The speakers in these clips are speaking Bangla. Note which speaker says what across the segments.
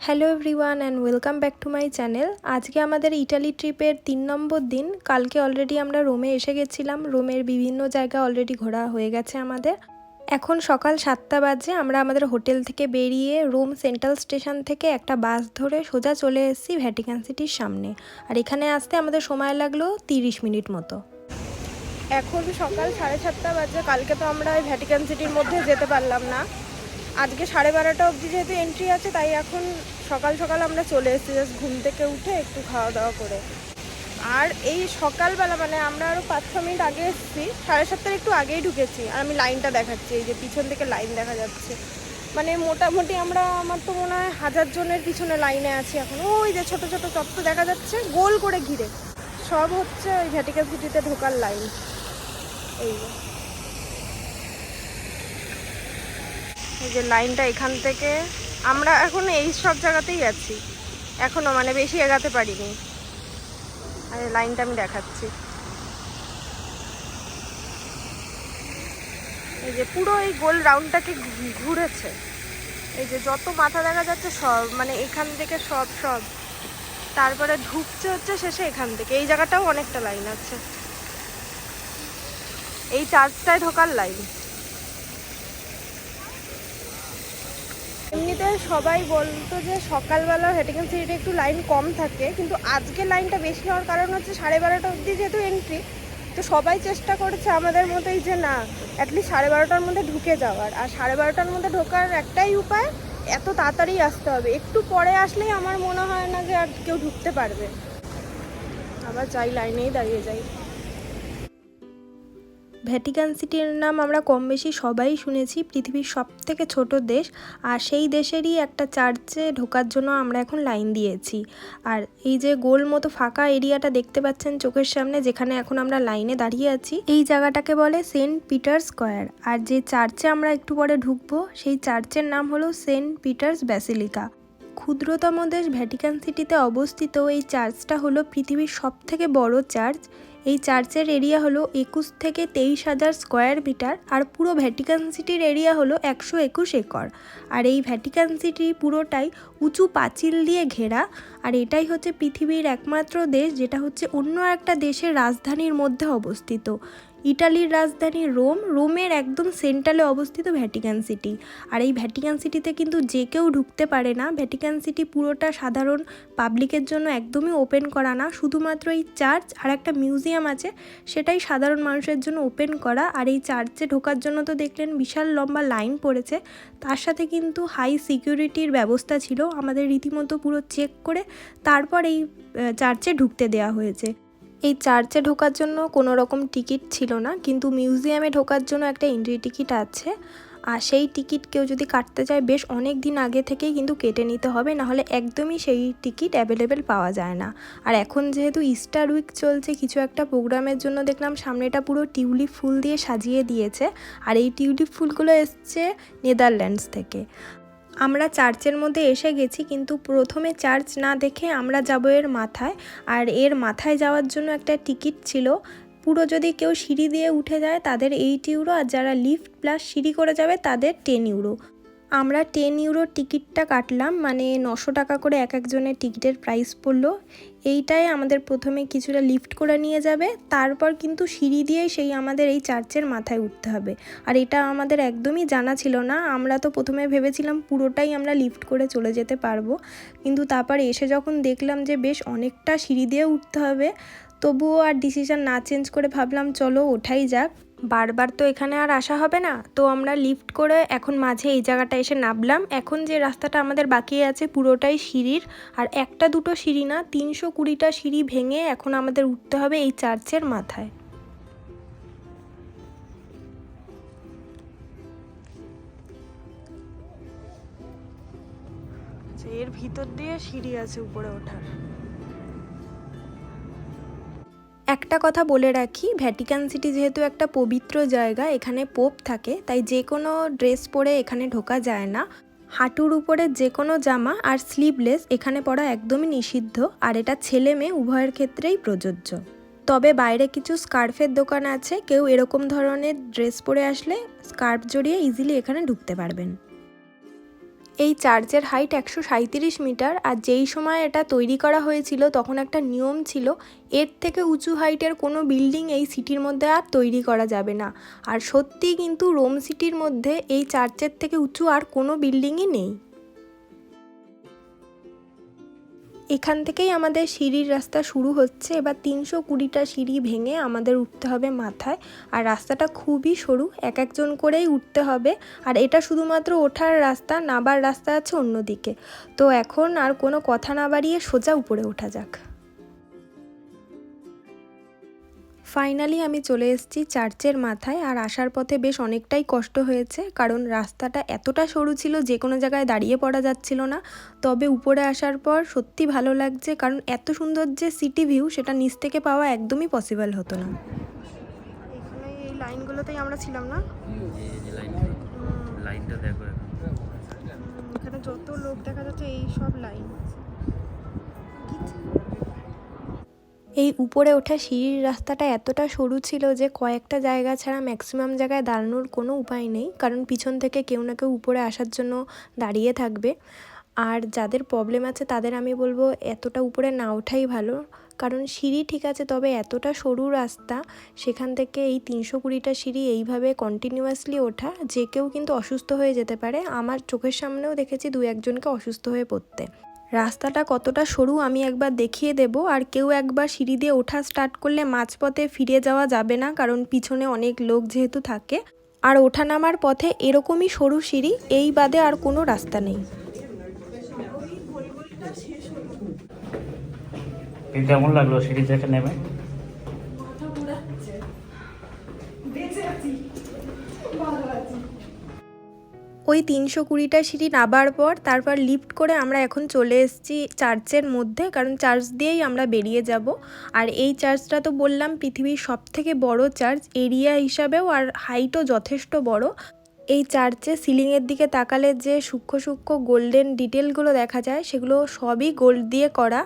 Speaker 1: Hello everyone and welcome back to my channel আজকে আমাদের ইটালি ট্রিপের তিন নম্বর দিন। কালকে অলরেডি আমরা রোমে এসে গেছিলাম। রোমের বিভিন্ন জায়গা অলরেডি ঘোরা হয়ে গেছে আমাদের। এখন সকাল সাতটা বাজে, আমরা আমাদের হোটেল থেকে বেরিয়ে রোম সেন্ট্রাল স্টেশন থেকে একটা বাস ধরে সোজা চলে এসেছি ভ্যাটিকান সিটির সামনে। আর এখানে আসতে আমাদের সময় লাগল তিরিশ মিনিট মতো। এখন সকাল সাড়ে সাতটা বাজে, কালকে তো আমরা ভ্যাটিকান সিটির মধ্যে যেতে পারলাম না। আজকে সাড়ে বারোটা অবধি যেহেতু এন্ট্রি আছে, তাই এখন সকাল সকাল আমরা চলে এসেছি জাস্ট ঘুম থেকে উঠে একটু খাওয়া দাওয়া করে। আর এই সকালবেলা মানে আমরা আরও পাঁচ, ছ মিনিট আগে এসেছি, সাড়ে সাতটার একটু আগেই ঢুকেছি, আর আমি লাইনটা দেখাচ্ছি, এই যে পিছন থেকে লাইন দেখা যাচ্ছে। মানে মোটামুটি আমরা, আমার তো মনে হয় হাজার জনের পিছনে লাইনে আছি এখন। ওই যে ছোট ছোট চত্বর দেখা যাচ্ছে, গোল করে ঘিরে। সব হচ্ছে ওই ভ্যাটিকান সিটিতে ঢোকার লাইন। এই এই যে লাইনটা এখান থেকে, আমরা এখন এই সব জায়গাতেই আছি। এখনও মানে বেশি এগাতে পারিনি। আর লাইনটা আমি দেখাচ্ছি। এই যে পুরো এই গোল রাউন্ডটাকে ঘুরেছে। এই যে যত মাথা দেখা যাচ্ছে সব মানে এখান থেকে সব সব। তারপরে ঢুকছে হচ্ছে শেষে এখান থেকে। এই জায়গাটাও অনেকটা লাইন আছে। এই চার্চটায় ঢোকার লাইন। এমনিতে সবাই বলতো যে সকালবেলা ভ্যাটিকান সিটিতে একটু লাইন কম থাকে, কিন্তু আজকে লাইনটা বেশি হওয়ার কারণ হচ্ছে সাড়ে বারোটা অবধি যেহেতু এন্ট্রি তো সবাই চেষ্টা করেছে আমাদের মতোই যে না অ্যাটলিস্ট সাড়ে বারোটার মধ্যে ঢুকে যাওয়ার। আর সাড়ে বারোটার মধ্যে ঢোকার একটাই উপায়, এত তাড়াতাড়ি আসতে হবে। একটু পরে আসলেই আমার মনে হয় না যে আর কেউ ঢুকতে পারবে। আবার যাই লাইনেই দাঁড়িয়ে যাই। ভ্যাটিকান সিটির নাম আমরা কম বেশি সবাই শুনেছি, পৃথিবীর সব থেকে ছোট দেশ। আর সেই দেশেরই একটা চার্চে ঢোকার জন্য আমরা এখন লাইন দিয়েছি। আর এই যে গোল মতো ফাঁকা এরিয়াটা দেখতে পাচ্ছেন চোখের সামনে, যেখানে এখন আমরা লাইনে দাঁড়িয়ে আছি, এই জায়গাটাকে বলে সেন্ট পিটার স্কোয়ার। আর যে চার্চে আমরা একটু পরে ঢুকবো, সেই চার্চের নাম হলো সেন্ট পিটার্স ব্যাসিলিকা। ক্ষুদ্রতম দেশ ভ্যাটিকান সিটিতে অবস্থিত, এই চার্চটা হলো পৃথিবীর সব থেকে বড় চার্চ। এই চার্চের এরিয়া হলো একুশ থেকে তেইশ হাজার স্কোয়ার মিটার আর পুরো ভ্যাটিকান সিটির এরিয়া হলো একশো একুশ একর। আর এই ভ্যাটিকান সিটি পুরোটাই উঁচু পাঁচিল দিয়ে ঘেরা আর এটাই হচ্ছে পৃথিবীর একমাত্র দেশ, যেটা হচ্ছে অন্য একটা দেশের রাজধানীর মধ্যে অবস্থিত। ইটালির রাজধানী রোম, রোমের একদম সেন্ট্রালে অবস্থিত ভ্যাটিকান সিটি। আর এই ভ্যাটিকান সিটিতে কিন্তু যে কেউ ঢুকতে পারে না। ভ্যাটিকান সিটি পুরোটা সাধারণ পাবলিকের জন্য একদমই ওপেন করা না। শুধুমাত্র এই চার্চ আর একটা মিউজিয়াম আছে, সেটাই সাধারণ মানুষের জন্য ওপেন করা। আর এই চার্চে ঢোকার জন্য তো দেখলেন বিশাল লম্বা লাইন পড়েছে। তার সাথে কিন্তু হাই সিকিউরিটির ব্যবস্থা ছিল। আমাদের রীতিমতো পুরো চেক করে তারপর এই চার্চে ঢুকতে দেওয়া হয়েছে। এই চার্চে ঢোকার জন্য কোনো রকম টিকিট ছিল না, কিন্তু মিউজিয়ামে ঢোকার জন্য একটা এন্ট্রি টিকিট আছে। আর সেই টিকিট কেউ যদি কাটতে চায়, বেশ অনেক দিন আগে থেকেই কিন্তু কেটে নিতে হবে, নাহলে একদমই সেই টিকিট অ্যাভেলেবেল পাওয়া যায় না। আর এখন যেহেতু ইস্টার উইক চলছে, কিছু একটা প্রোগ্রামের জন্য দেখলাম সামনেটা পুরো টিউলিপ ফুল দিয়ে সাজিয়ে দিয়েছে। আর এই টিউলিপ ফুলগুলো এসছে নেদারল্যান্ডস থেকে। আমরা চার্চের মধ্যে এসে গেছি, কিন্তু প্রথমে চার্চ না দেখে আমরা যাব এর মাথায়। আর এর মাথায় যাওয়ার জন্য একটা টিকিট ছিল। পুরো যদি কেউ সিঁড়ি দিয়ে উঠে যায়, তাদের এইট ইউরো, আর যারা লিফট প্লাস সিঁড়ি করে যাবে, তাদের টেন ইউরো। আমরা টেন ইউরোর টিকিটটা কাটলাম মানে নশো টাকা করে এক একজনের টিকিটের প্রাইস পড়ল। এইটাই আমাদের প্রথমে কিছুটা লিফট করে নিয়ে যাবে, তারপর কিন্তু সিঁড়ি দিয়ে সেই আমাদের এই চার্চের মাথায় উঠতে হবে। আর এটা আমাদের একদমই জানা ছিল না, আমরা তো প্রথমে ভেবেছিলাম পুরোটাই আমরা লিফট করে চলে যেতে পারব। কিন্তু তারপর এসে যখন দেখলাম যে বেশ অনেকটা সিঁড়ি দিয়ে উঠতে হবে, তবুও আর ডিসিশন না চেঞ্জ করে ভাবলাম, চলো ওঠাই যাক। বারবার তো এখানে আর আসা হবে না। তো আমরা লিফট করে এখন মাঝে এই জায়গাটা এসে নামলাম। এখন যে রাস্তাটা আমাদের বাকি আছে পুরোটাই সিঁড়ির। আর একটা দুটো সিঁড়ি না, তিনশো কুড়িটা সিঁড়ি ভেঙে এখন আমাদের উঠতে হবে এই চার্চের মাথায়। এর ভিতর দিয়ে সিঁড়ি আছে উপরে ওঠার। একটা কথা বলে রাখি ভ্যাটিকান সিটি যেহেতু একটা পবিত্র জায়গা, এখানে পোপ থাকে, তাই যে কোনো ড্রেস পরে এখানে ঢোকা যায় না। হাঁটুর উপরে যে কোনো জামা আর স্লিভলেস এখানে পরা একদমই নিষিদ্ধ, আর এটা ছেলে মেয়ে উভয়ের ক্ষেত্রেই প্রযোজ্য। তবে বাইরে কিছু স্কার্ফের দোকান আছে, কেউ এরকম ধরনের ড্রেস পরে আসলে স্কার্ফ জড়িয়ে ইজিলি এখানে ঢুকতে পারবেন। এই চার্চের হাইট একশো সাঁইত্রিশ মিটার আর যেই সময় এটা তৈরি করা হয়েছিল তখন একটা নিয়ম ছিল, এর থেকে উঁচু হাইটের কোনো বিল্ডিং এই সিটির মধ্যে আর তৈরি করা যাবে না। আর সত্যি কিন্তু রোম সিটির মধ্যে এই চার্চের থেকে উঁচু আর কোনো বিল্ডিংই নেই। এখান থেকেই আমাদের সিঁড়ির রাস্তা শুরু হচ্ছে। এবার তিনশো কুড়িটা সিঁড়ি ভেঙে আমাদের উঠতে হবে মাথায়। আর রাস্তাটা খুবই সরু, এক একজন করেই উঠতে হবে। আর এটা শুধুমাত্র ওঠার রাস্তা, নাবার রাস্তা আছে অন্যদিকে। তো এখন আর কোনো কথা না বাড়িয়ে সোজা উপরে ওঠা যাক। ফাইনালি আমি চলে এসেছি চার্চের মাথায় আর আসার পথে বেশ অনেকটাই কষ্ট হয়েছে কারণ রাস্তাটা এতটা সরু ছিল যে কোনো জায়গায় দাঁড়িয়ে পড়া যাচ্ছিল না। তবে উপরে আসার পর সত্যি ভালো লাগছে কারণ এত সুন্দর যে সিটি ভিউ সেটা নিচ থেকে পাওয়া একদমই পসিবল হতো না। এখানে এই লাইনগুলোতেই আমরা ছিলাম না?
Speaker 2: লাইনটা দেখো এখানে।
Speaker 1: যত লোক দেখা যাচ্ছে এই সব লাইন। এই উপরে ওঠা সিঁড়ির রাস্তাটা এতটা সরু ছিল যে কয়েকটা জায়গা ছাড়া ম্যাক্সিমাম জায়গায় দাঁড়ানোর কোনো উপায় নেই, কারণ পিছন থেকে কেউ না কেউ উপরে আসার জন্য দাঁড়িয়ে থাকবে। আর যাদের প্রবলেম আছে তাদের আমি বলব এতটা উপরে না ওঠাই ভালো, কারণ সিঁড়ি ঠিক আছে, তবে এতটা সরু রাস্তা, সেখান থেকে এই তিনশো কুড়িটা সিঁড়ি এইভাবে কন্টিনিউয়াসলি ওঠা, যে কেউ কিন্তু অসুস্থ হয়ে যেতে পারে। আমার চোখের সামনেও দেখেছি দু একজনকে অসুস্থ হয়ে পড়তে। রাস্তাটা কতটা সরু আমি একবার দেখিয়ে দেব, আর কেউ একবার সিঁড়ি দিয়ে ওঠা স্টার্ট করলে মাঝপথে ফিরে যাওয়া যাবে না, কারণ পিছনে অনেক লোক যেহেতু থাকে। আর ওঠা নামার পথে এরকমই সরু সিঁড়ি, এই বাদে আর কোনো রাস্তা নেই।
Speaker 2: কেমন লাগল সিঁড়ি থেকে নেমে?
Speaker 1: ওই তিনশো কুড়িটা সিঁড়ি নাবার পর তারপর লিফট করে আমরা এখন চলে এসেছি চার্চের মধ্যে, কারণ চার্চ দিয়েই আমরা বেরিয়ে যাব। আর এই চার্চটা তো বললাম পৃথিবীর সব থেকে বড় চার্চ এরিয়া হিসাবেও আর হাইটও যথেষ্ট বড়। এই চার্চে সিলিংয়ের দিকে তাকালে যে সূক্ষ্ম সূক্ষ্ম গোল্ডেন ডিটেলগুলো দেখা যায়, সেগুলো সবই গোল্ড দিয়ে করা।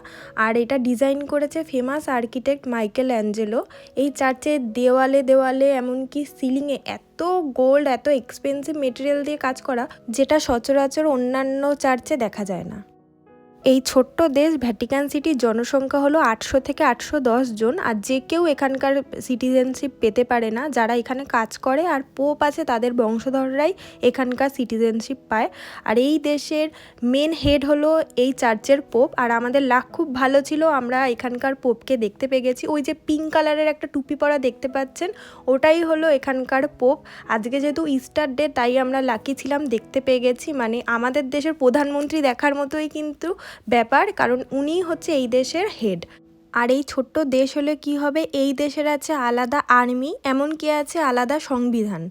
Speaker 1: আর এটা ডিজাইন করেছে ফেমাস আর্কিটেক্ট মাইকেল অ্যাঞ্জেলো এই চার্চে দেওয়ালে দেওয়ালে এমনকি সিলিংয়ে এত গোল্ড, এত এক্সপেন্সিভ মেটেরিয়াল দিয়ে কাজ করা, যেটা সচরাচর অন্যান্য চার্চে দেখা যায় না। এই ছোট্ট দেশ ভ্যাটিকান সিটির জনসংখ্যা হলো আটশো থেকে আটশো দশ জন আর যে কেউ এখানকার সিটিজেনশিপ পেতে পারে না, যারা এখানে কাজ করে আর পোপ আছে তাদের বংশধররাই এখানকার সিটিজেনশিপ পায়। আর এই দেশের মেন হেড হলো এই চার্চের পোপ আর আমাদের লাখ খুব ভালো ছিল, আমরা এখানকার পোপকে দেখতে পেয়ে গেছি ওই যে পিঙ্ক কালারের একটা টুপি পরা দেখতে পাচ্ছেন, ওটাই হলো এখানকার পোপ আজকে যেহেতু ইস্টার ডে তাই আমরা লাকি ছিলাম, দেখতে পেয়ে গেছি মানে আমাদের দেশের প্রধানমন্ত্রী দেখার মতোই কিন্তু ব্যাপার, কারণ উনি হচ্ছে এই দেশের হেড আর এই ছোট্ট দেশ হলে কি হবে? এই দেশের আছে আলাদা আর্মি এমনকি আছে আলাদা সংবিধান।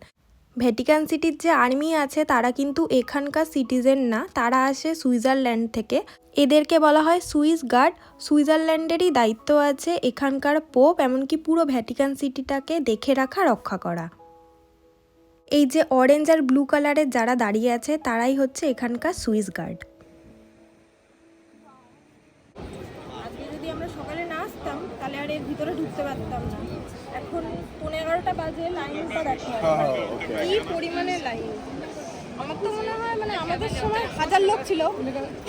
Speaker 1: ভ্যাটিকান সিটির যে আর্মি আছে, তারা কিন্তু এখানকার সিটিজেন না, তারা আসে সুইজারল্যান্ড থেকে। এদেরকে বলা হয় সুইস গার্ড। সুইজারল্যান্ডেরই দায়িত্ব আছে এখানকার পোপ এমনকি পুরো ভ্যাটিকান সিটিটাকে দেখে রাখা, রক্ষা করা। এই যে অরেঞ্জ আর ব্লু কালারের যারা দাঁড়িয়ে আছে, তারাই হচ্ছে এখানকার সুইস গার্ড আজকে যদি আমরা সকালে না আসতাম তাহলে আর এর ভিতরে ঢুকতে পারতাম না এখন পনেরো এগারোটা বাজে লাইনটা দেখো কি পরিমাণে লাইন আমার তো মনে হয় মানে আমাদের সময় হাজার লোক ছিল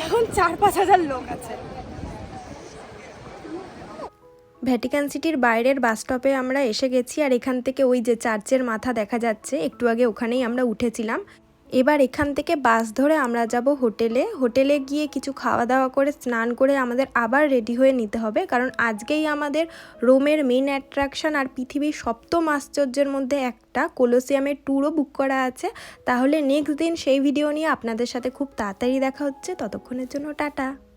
Speaker 1: এখন চার পাঁচ হাজার লোক আছে। ভ্যাটিকান সিটির বাইরের বাস স্টপে আমরা এসে গেছি আর এখান থেকে ওই যে চার্চের মাথা দেখা যাচ্ছে একটু আগে ওখানেই আমরা উঠেছিলাম। এবার এখান থেকে বাস ধরে আমরা যাব হোটেলে। হোটেলে গিয়ে কিছু খাওয়া দাওয়া করে, স্নান করে আমাদের আবার রেডি হয়ে নিতে হবে। কারণ আজকেই আমাদের রোমের মেন অ্যাট্রাকশন আর পৃথিবীর সপ্তম আশ্চর্যের মধ্যে একটা। কোলোসিয়ামের ট্যুরও বুক করা আছে। তাহলে নেক্সট দিন সেই ভিডিও নিয়ে আপনাদের সাথে খুব তাড়াতাড়ি দেখা হচ্ছে। ততক্ষণের জন্য টাটা।